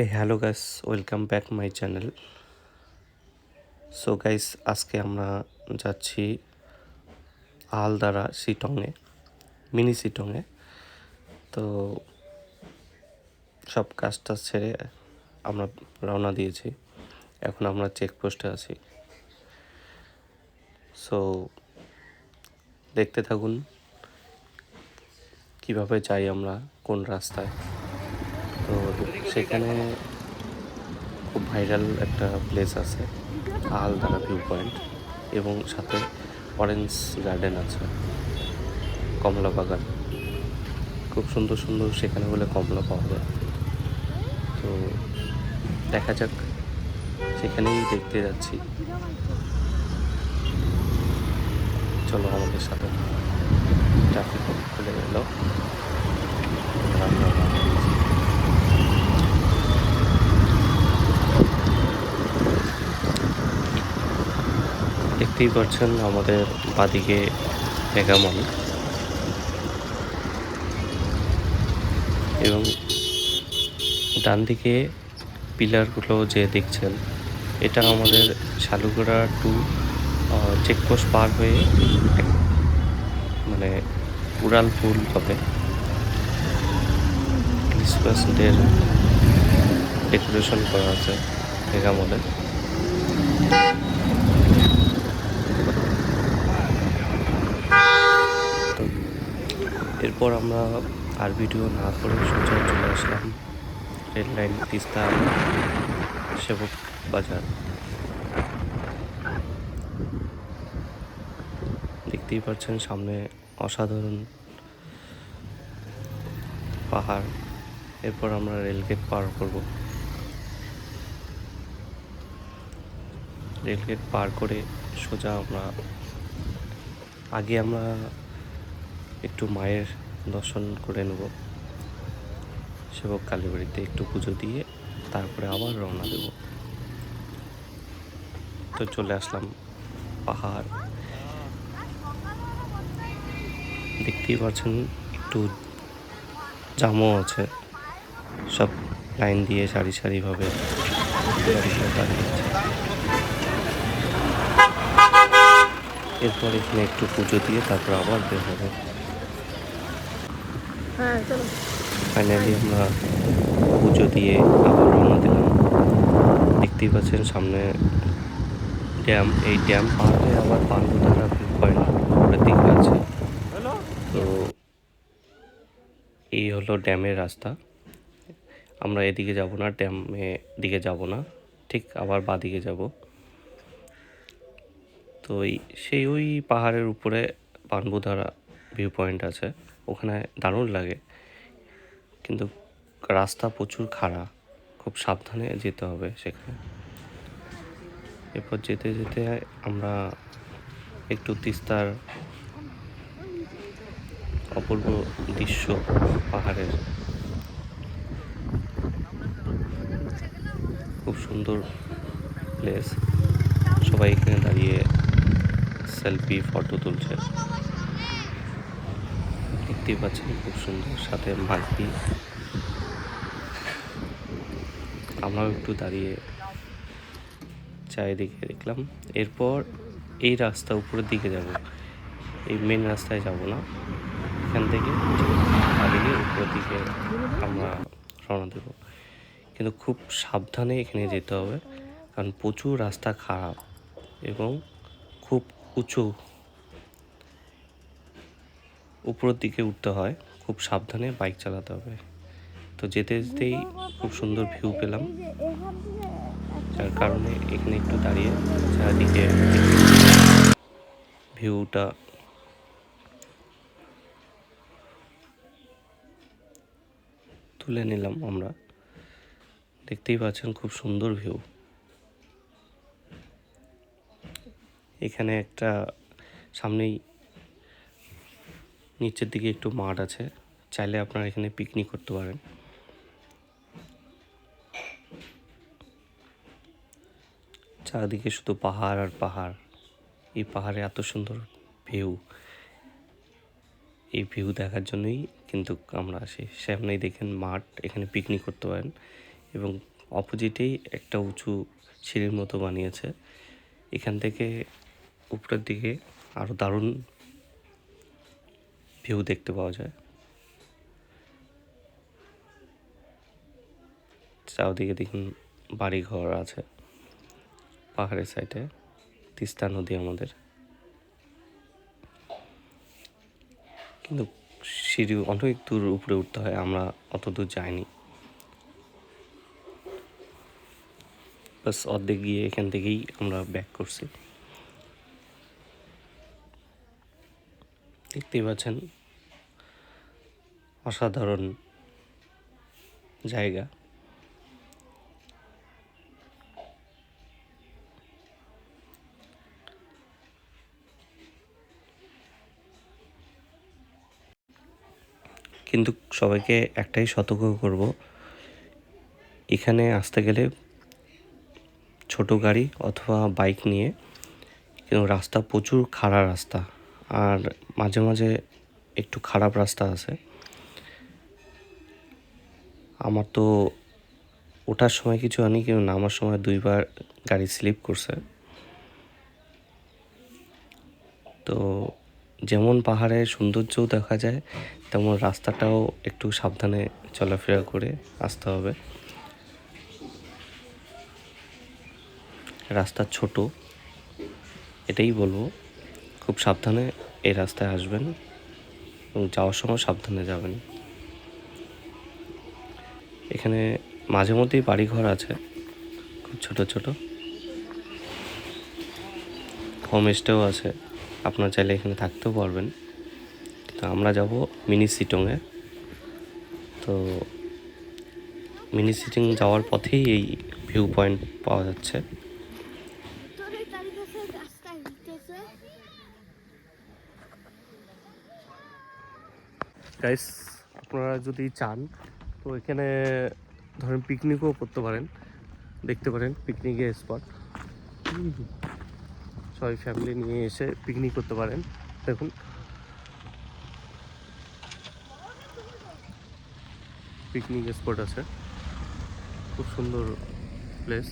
এই hello guys welcome back my channel so guys আজকে আমরা যাচ্ছি আলদারা সিটংয়ে মিনি সিটংয়ে তো সব কাজটা ছেড়ে আমরা রওনা দিয়েছি। এখন আমরা চেকপোস্টে আছি। সো দেখতে থাকুন, কীভাবে যাই আমরা, কোন রাস্তায়। তো সেখানে খুব ভাইরাল একটা প্লেস আছে আলদারা ভিউ পয়েন্ট এবং সাথে অরেঞ্জ গার্ডেন আছে কমলা বাগান খুব সুন্দর সুন্দর সেখানে বলে কমলা পাওয়া যায়। তো দেখা যাক, সেখানেই দেখতে যাচ্ছি। চলো আমাদের সাথে। ট্রাফিক খুলে গেল রওনা দিয়েছি। দেখতেই পাচ্ছেন আমাদের বাদিকে মেগামল এবং ডান দিকে পিলারগুলো যে দেখছেন, এটা আমাদের শালুগড়া টু চেকপোস্ট পার হয়ে মানে মানে উড়ালপুল হবে। ক্রিসমাস ডের ডেকোরেশন করা আছে মেগামলে তো এরপর আমরা আর ভিডিও না করে সোজা চলে আসলাম রেল লাইন, তিস্তা, সেবক বাজার। দেখতেই পাচ্ছেন সামনে অসাধারণ পাহাড়। এরপর আমরা রেলগেট পার করব। রেলগেট পার করে সোজা আমরা, আগে আমরা একটু মায়ের দর্শন করে নেব। সেবক কালীবাড়িতে একটু পুজো দিয়ে তারপরে আবার রওনা দেব। তো চলে আসলাম পাহাড়। দেখতেই পাচ্ছেন একটু জামও আছে। সব লাইন দিয়ে সারি সারিভাবে গাড়িগুলো এরপর এখানে একটু পুজো দিয়ে তারপর আবার বের হবে। ফাইনালি আমরা পুজো দিয়ে আবার রওনা দিলাম। দেখতেই পাচ্ছেন সামনে ড্যাম। এই ড্যাম পার হয়ে আবার পান্ডুদারা ভিউ পয়েন্ট উপরের দিকে আছে। তো এই হলো ড্যামের রাস্তা। আমরা এদিকে যাব না ড্যামে দিকে যাব না। ঠিক আবার বাদিকে যাব। তো এই- সেই ওই পাহাড়ের উপরে পানবুধারা ভিউ পয়েন্ট আছে। ওখানে দারুণ লাগে। কিন্তু রাস্তা প্রচুর খাড়া, খুব সাবধানে যেতে হবে সেখানে। এরপর যেতে যেতে আমরা একটু তিস্তার অপূর্ব দৃশ্য পাহাড়ের খুব সুন্দর প্লেস সবাই এখানে দাঁড়িয়ে সেলফি ফটো তুলছে। দেখতেই পাচ্ছেন, খুব সুন্দর সাথে মাটি আমরাও একটু দাঁড়িয়ে চারিদিকে দেখলাম। এরপর এই রাস্তা উপরের দিকে যাব। এই মেন রাস্তায় যাব না। এখান থেকে বাদিকে উপরের দিকে আমরা রওনা দেব। কিন্তু খুব সাবধানে এখানে যেতে হবে, কারণ প্রচুর রাস্তা খারাপ এবং খুব উঁচু উপরের দিকে উঠতে হয়, খুব সাবধানে বাইক চালাতে হবে। তো যেতে যেতেই খুব সুন্দর ভিউ পেলাম। যার কারণে এখানে একটু দাঁড়িয়ে চারিদিকে ভিউটা তুলে নিলাম আমরা। দেখতেই পাচ্ছেন খুব সুন্দর ভিউ এখানে একটা সামনেই নিচের দিকে একটু মাঠ আছে, চাইলে আপনারা এখানে পিকনিক করতে পারেন। চারদিকে শুধু পাহাড় আর পাহাড়। এই পাহাড়ে এত সুন্দর ভিউ এই ভিউ দেখার জন্যই কিন্তু আমরা আসি। সামনেই দেখেন মাঠ, এখানে পিকনিক করতে পারেন। এবং অপোজিটেই একটা উঁচু সিঁড়ির মতো বানিয়েছে। এখান থেকে উপরের দিকে আরও দারুণ ভিউ দেখতে পাওয়া যায়। চারদিকে দেখুন বাড়ি ঘর আছে। পাহাড়ের সাইডে তিস্তা নদী আমাদের। কিন্তু সিঁড়ি অনেক দূর উপরে উঠতে হয়, আমরা অত দূর যাইনি। বাস অর্ধেক গিয়ে এখান থেকেই আমরা ব্যাক করছি। দেখতেই পাচ্ছেন অসাধারণ জায়গা। কিন্তু সবাইকে একটাই সতর্ক করব, এখানে আসতে গেলে ছোট গাড়ি অথবা বাইক নিয়ে কিন্তু রাস্তা প্রচুর খাড়া রাস্তা, আর মাঝে মাঝে একটু খারাপ রাস্তা আছে। আমার তো ওঠার সময় কিছু আনি কিন্তু নামার সময় দুইবার গাড়ি স্লিপ করছে। তো যেমন পাহাড়ে সৌন্দর্যও দেখা যায়, তেমন রাস্তাটাও একটু সাবধানে চলাফেরা করে আসতে হবে। রাস্তা ছোট, এটাই বলব। খুব সাবধানে এই রাস্তায় আসবেন এবং যাওয়ার সময় সাবধানে যাবেন। এখানে মাঝে মধ্যেই বাড়িঘর আছে, খুব ছোট ছোট। হোম স্টেও আছে, আপনার চাইলে এখানে থাকতেও পারবেন। তো আমরা যাব মিনি সিটংয়ে তো মিনি সিটিং যাওয়ার পথেই এই ভিউ পয়েন্ট পাওয়া যাচ্ছে। গাইস আপনারা যদি চান তো এখানে ধরেন পিকনিকও করতে পারেন। দেখতে পারেন পিকনিকের স্পট সবাই ফ্যামিলি নিয়ে এসে পিকনিক করতে পারেন। দেখুন। পিকনিক স্পট আছে। খুব সুন্দর প্লেস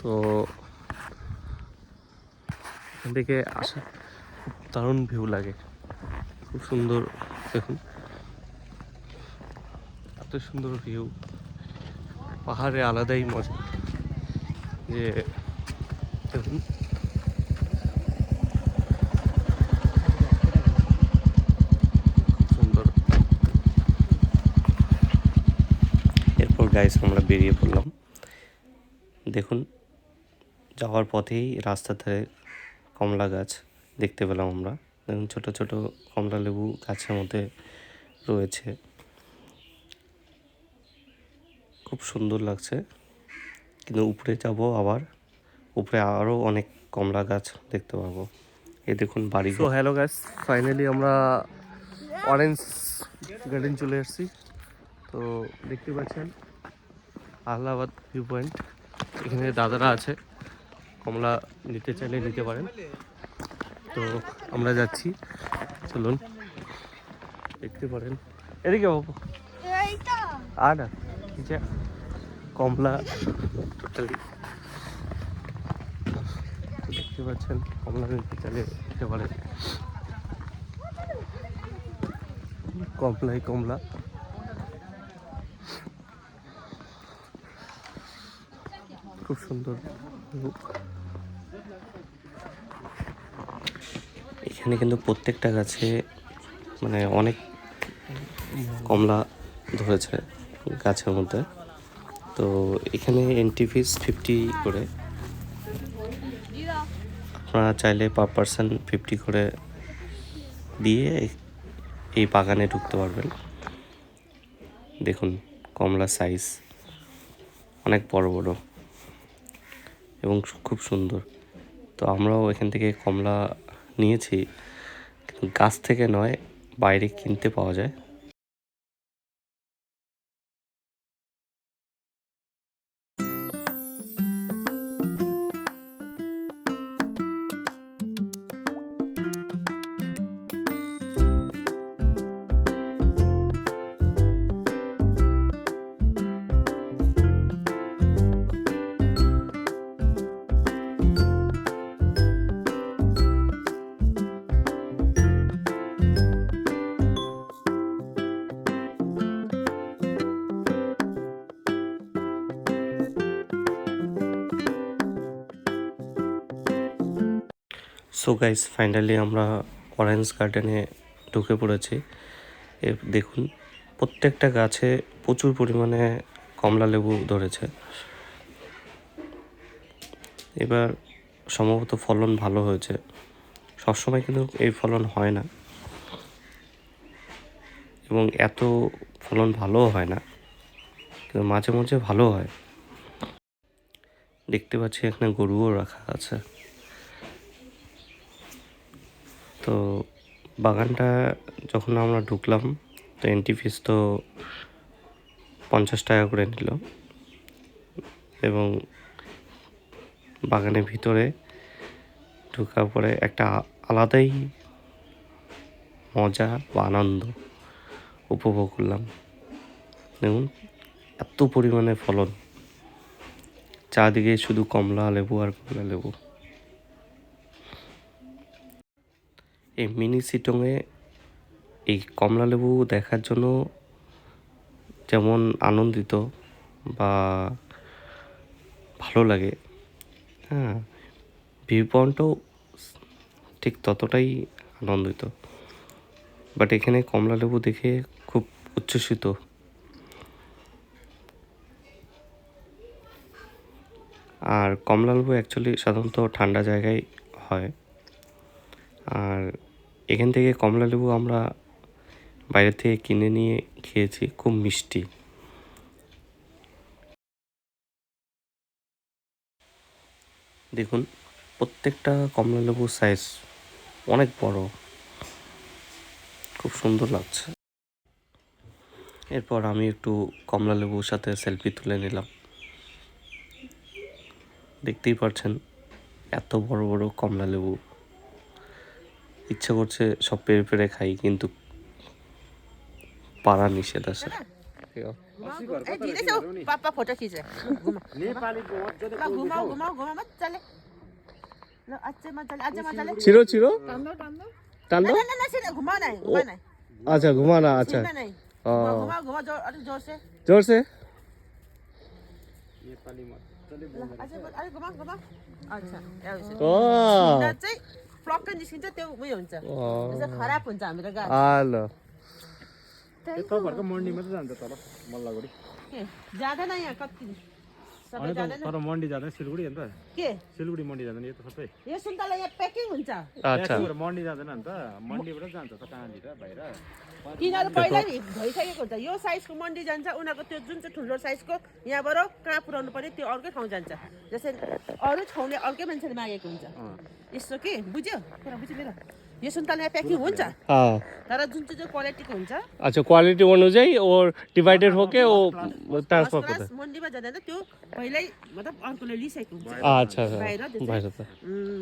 তো এখান থেকে আসা খুব দারুণ ভিউ লাগে। খুব সুন্দর, দেখুন। এত সুন্দর ভিউ পাহাড়ে আলাদাই মজা। যে দেখুন। এরপর গাইস আমরা বেরিয়ে পড়লাম। দেখুন, যাওয়ার পথেই রাস্তার ধারে কমলা গাছ দেখতে পেলাম আমরা। দেখুন, ছোট ছোট কমলা লেবু গাছের মধ্যে রয়েছে। খুব সুন্দর লাগছে। কিন্তু উপরে যাব আবার। উপরে আরও অনেক কমলা গাছ দেখতে পাবো। এই দেখুন বাড়ি তো হ্যালো গাছ ফাইনালি আমরা অরেঞ্জ গার্ডেন চলে এসেছি। তো দেখতে পাচ্ছেন আহলাবাদ ভিউ পয়েন্ট এখানে দাদারা আছে। কমলা নিতে চাইলে নিতে পারেন। তো আমরা যাচ্ছি। চলুন দেখতে পারেন। এদিকে বাবু। আর না যে কমলা টোটালি দেখতে পাচ্ছেন কমলা নিতে চাইলে নিতে পারেন কমলাই কমলা খুব সুন্দর। এখানে কিন্তু প্রত্যেকটা গাছে মানে অনেক কমলা ধরেছে গাছের মধ্যে। তো এখানে এন্ট্রি ফিস ফিফটি করে। আপনারা চাইলে পার পার্সন ফিফটি করে দিয়ে এই বাগানে ঢুকতে পারবেন। দেখুন, কমলা সাইজ অনেক বড় বড় এবং খুব সুন্দর। তো আমরাও এখান থেকে কমলা নিয়েছি, কিন্তু গাছ থেকে নয়, বাইরে কিনতে পাওয়া যায়। সো গাইস ফাইনালি আমরা অরেঞ্জ গার্ডেনে ঢুকে পড়েছি। দেখুন, প্রত্যেকটা গাছে প্রচুর পরিমাণে কমলা লেবু ধরেছে। এবার সম্ভবত ফলন ভালো হয়েছে। সবসময় কিন্তু এই ফলন হয় না। এবং এত ফলন ভালোও হয় না, কিন্তু মাঝে মাঝে ভালো হয়। দেখতে পাচ্ছি এখানে গরুও রাখা আছে। তো বাগানটা যখন আমরা ঢুকলাম, তো এন্ট্রি ফিস তো পঞ্চাশ টাকা করে নিল। এবং বাগানের ভিতরে ঢোকার পরে একটা আলাদাই মজা বা আনন্দ উপভোগ করলাম। দেখুন, এত পরিমাণে ফলন। চারদিকে শুধু কমলা লেবু আর কমলা লেবু। এই মিনি সিটংয়ে এই কমলালেবু দেখার জন্য যেমন আনন্দিত বা ভালো লাগে হ্যাঁ ভিউ পয়েন্টও ঠিক ততটাই আনন্দিত। বাট এখানে কমলালেবু দেখে খুব উচ্ছ্বসিত। আর কমলালেবু অ্যাকচুয়ালি সাধারণত ঠান্ডা জায়গায় হয়। আর এখান থেকে কমলা লেবু আমরা বাইরে থেকে কিনে নিয়ে খেয়েছি, খুব মিষ্টি। দেখুন, প্রত্যেকটা কমলা লেবুর সাইজ অনেক বড়। খুব সুন্দর লাগছে। এরপর আমি একটু কমলা লেবুর সাথে সেলফি তুলে নিলাম। দেখতেই পাচ্ছেন এত বড় বড় কমলা লেবু। ইচ্ছে করছে সব পেরে পেরে খাই কিন্তু পারা নিষেধ আছে ए दिँदै छौ पापा फोटो खिच घुमा नेपालीको मजाले ल घुमाऊ घुमाऊ घुमाऊ मजाले ल अझै मजाले अझै मजाले छिरो छिरो न टान्डो न न सिधै घुमाऊ न घुमाऊ न अच्छा घुमाना अच्छा सिधै नै अँ। घुमाऊ घुमाऊ जोर अलिक जोर से जोर से नेपाली मजाले ल अझै अलिक घुमाऊ घुमाऊ अच्छा प्लक्क निस्किन्छ त्यो उयो हुन्छ जस्तै खराब हुन्छ हाम्रो गाडी आ ल तपाईँहरूको मन्डीमा चाहिँ जान्छ तल मल्लागढी जाँदैन यहाँ कति सबै होइन जाँदैन। तर मन्डी जाँदैन सिलगढी अन्त। के? सिलगढी मन्डी जाँदैन यो त सबै। यो सुन्तला यहाँ प्याकिङ हुन्छ। अच्छा। मन्डी जाँदैन अन्त मन्डीबाट जान्छ त कहाँनिर बाहिर? तिनीहरू पहिल्यै नि भइसकेको हुन्छ। यो साइजको मन्डी जान्छ उनीहरूको त्यो जुन चाहिँ ठुलो साइजको यहाँबाट कहाँ पुऱ्याउनु पर्यो त्यो अर्कै ठाउँ जान्छ। जस्तै अरू ठाउँले अर्कै मान्छेले मागेको हुन्छ। यस्तो के? बुझ्यो? कुरा बुझ्यो मेरो? यो सुन्तलामा प्याकिङ हुन्छ? तर जुन चाहिँ चाहिँ क्वालिटीको हुन्छ? अच्छा क्वालिटी अनुଯାयी ओर डिभाइडेड हो के? ओ ट्रान्सफर गर्छ मन्डीमा जाँदैन त्यो पहिल्यै मतलब अर्कोले लिइसकेको हुन्छ। अच्छा बाहिर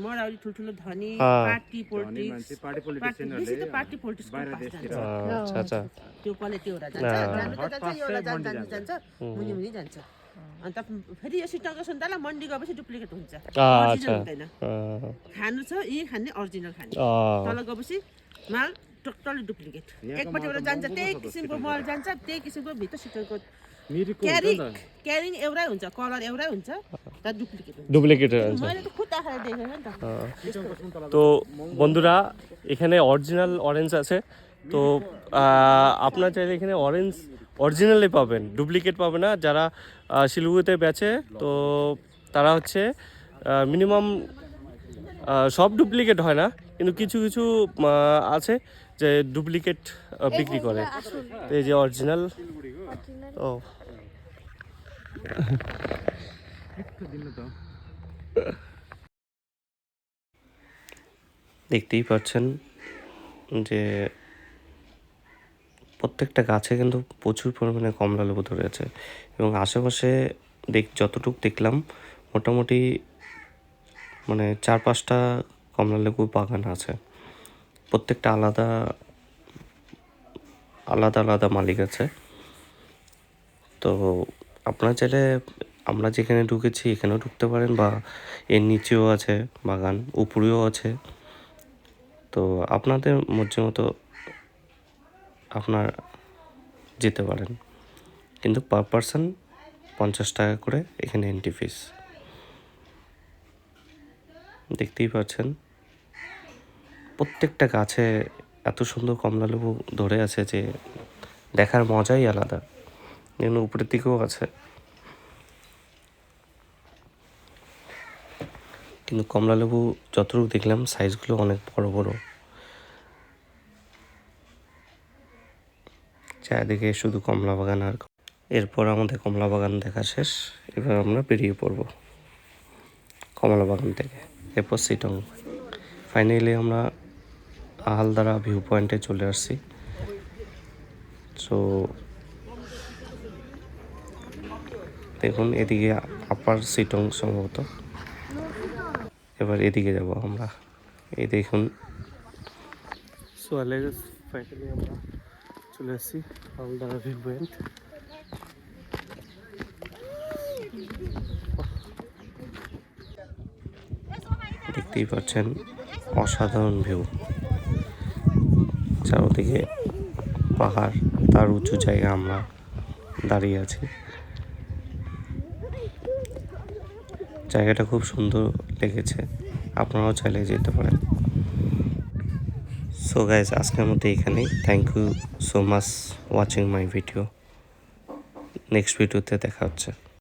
मडाउली ठुल्ठुलो धनी पार्टी पोलिटिक्स पार्टी पोलिटिक्सहरूले पार्टी पोलिटिक्स अच्छा अच्छा। त्यो क्वालिटी एउटा जान्छ। जानु त एउटा जान्छ। जान्छ। मुनि मुनि जान्छ। अन्त फेरि यो सिटको सुन्तला मन्डी गएपछि डुप्लिकेट हुन्छ आ, Original अच्छा हुँदैन अँ, खानु छ यही खाने अरिजिनल खाने अँ, तल गएपछि माल टोटली डुप्लिकेट यहाँको एकपट्टिबाट माल त जान्छ महँगो त्यही छ त किसिमको मल जान्छ त्यही किसिमको भित्र सिटको मिरिकको हुन्छ क्यारिङ नि त क्यारिङ एउटै हुन्छ कलर एउटै हुन्छ तर डुप्लिकेट हुन्छ ডুপ্লিকেট আছে मैले त खुद आँखाले देखेको नि त सिटङको सुन्तला তো বন্ধুরা এখানে অরিজিনাল অরেঞ্জ আছে তো আহ, আপনার চাইলে এখানে অরেঞ্জ অরিজিনালি পাবেন ডুপ্লিকেট পাবে না যারা আহ, শিলিগুড়িতে বেচে তো তারা হচ্ছে মিনিমাম সব ডুপ্লিকেট হয় না কিন্তু কিছু কিছু আছে যে ডুপ্লিকেট বিক্রি করে। এই যে অরিজিনাল ও। দেখতেই পাচ্ছেন যে প্রত্যেকটা গাছে কিন্তু প্রচুর পরিমাণে কমলা লেবু ধরে আছে। এবং আশেপাশে দেখ যতটুকু দেখলাম, মোটামুটি মানে চার পাঁচটা কমলা লেবু বাগান আছে। প্রত্যেকটা আলাদা আলাদা আলাদা মালিক আছে। তো আপনারা চাইলে আমরা যেখানে ঢুকেছি এখানেও ঢুকতে পারেন বা এর নিচেও আছে বাগান, উপরেও আছে। তো আপনাদের মর্জি মতো আপনার যেতে পারেন। কিন্তু পার পারসন পঞ্চাশ টাকা করে এখানে এন্ট্রি ফিস দেখতেই পাচ্ছেন, প্রত্যেকটা গাছে এত সুন্দর কমলা লেবু ধরে আছে যে দেখার মজাই আলাদা। যেন উপরের দিকেও আছে। কিন্তু কমলা লেবু যতটুকু দেখলাম সাইজগুলো অনেক বড় বড়। চারিদিকে শুধু কমলা বাগান আর এরপর আমাদের কমলা বাগান দেখা শেষ। এবার আমরা বেরিয়ে পড়ব কমলা বাগান থেকে, এরপর সিটং। ফাইনালি আমরা আহালদারা ভিউ পয়েন্টে চলে আসছি। সো দেখুন, এদিকে আপার সিটং সম্ভবত। এবার এদিকে যাব আমরা। এই দেখুন। সো ফাইনালি আমরা চলে আসছি আলদারা ভিউ পয়েন্ট দেখতেই পাচ্ছেন, অসাধারণ ভিউ চারদিকে পাহাড়, তার উঁচু জায়গা আমরা দাঁড়িয়ে আছি। জায়গাটা খুব সুন্দর লেগেছে, আপনারাও চাইলে যেতে পারেন। সো গাইজ আজকের মতো এখানেই। Thank you so much watching my video next ভিডিওতে দেখা হচ্ছে।